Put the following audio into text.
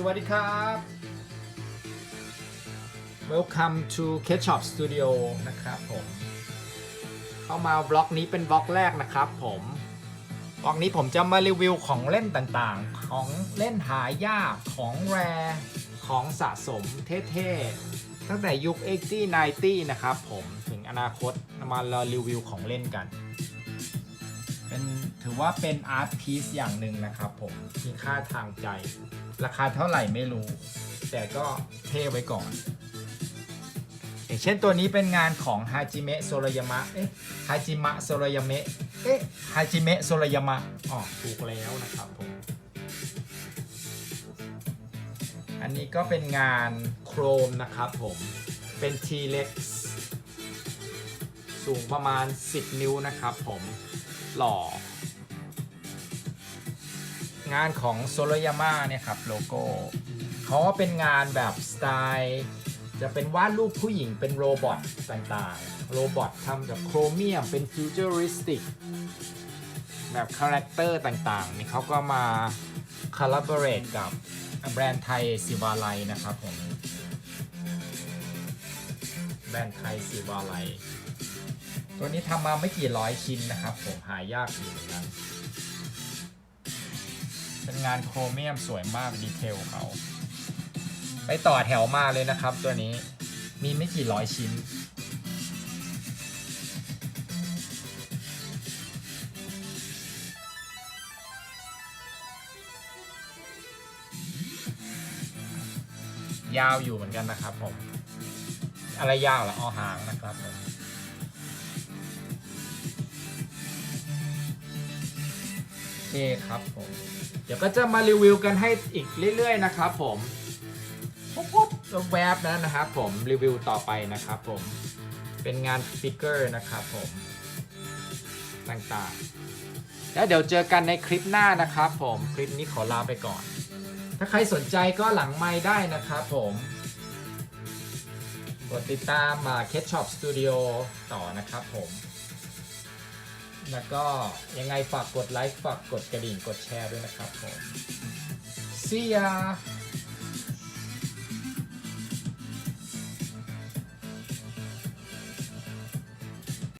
สวัสดีครับ Welcome to Ketchup Studio นะครับผม เข้ามาบล็อกนี้เป็นบล็อกแรกนะครับผมบล็อกนี้ผมจะมารีวิวของเล่นต่างๆ ของเล่นหายากของแรของสะสมเท่ๆ ตั้งแต่ยุค 80 90 นะครับผม ถึงอนาคตมาเรารีวิวของเล่นกัน เป็นถือว่าเป็นอาร์ตพีซอย่างหนึ่งนะครับผมมีค่าทางใจ ราคาเท่าไหร่ไม่รู้ แต่ก็เท่ไว้ก่อน อย่างเช่นตัวนี้เป็นงานของฮาจิเมะโซรายามะเอ๊ะฮาจิมะโซรายามะเอ๊ะฮาจิเมะโซรายามะอ๋อถูกแล้วนะครับผมอันนี้ก็เป็นงานโครมนะครับผมเป็น T-Rex สูงประมาณ 10 นิ้วนะครับผมหล่องานของโซโลยาม่าเนี่ยครับโลโก้เขาเป็นงานแบบสไตล์จะเป็นวาดรูปผู้หญิงเป็นโรบอทต่างๆ โรบอททำจากโครเมียมเป็นฟิวเจอริสติกแบบคาแรคเตอร์ต่างๆนี่เขาก็มาคอลลาบอร์เรทกับแบรนด์ไทยซิวาไลนะครับผมแบรนด์ไทยซิวาไล ตัวนี้ทำมาไม่กี่ร้อยชิ้นนะครับ ผมหายากอยู่เหมือนกันเป็นงานโครเมียมสวยมากดีเทลเขา ไปต่อแถวมาเลยนะครับ ตัวนี้มีไม่กี่ร้อยชิ้น ยาวอยู่เหมือนกันนะครับผม อะไรยาวล่ะเอหางนะครับผม คครับผม เดี๋ยวก็จะมารีวิวกันให้อีกเรื่อย ๆ นะครับผมปุ๊บปุ๊บแวบนั้นนะครับผมรีวิวต่อไปนะครับผมเป็นงานฟิกเกอร์นะครับผมต่างๆ แล้วเดี๋ยวเจอกันในคลิปหน้านะครับผมคลิปนี้ขอลาไปก่อน ถ้าใครสนใจก็หลังไม้ได้นะครับผมกดติดตามมา k e t Shop Studio ต่อนะครับผม แล้วก็ยังไงฝากกดไลค์ ฝากกดกระดิ่ง กดแชร์ด้วยนะครับผม See ya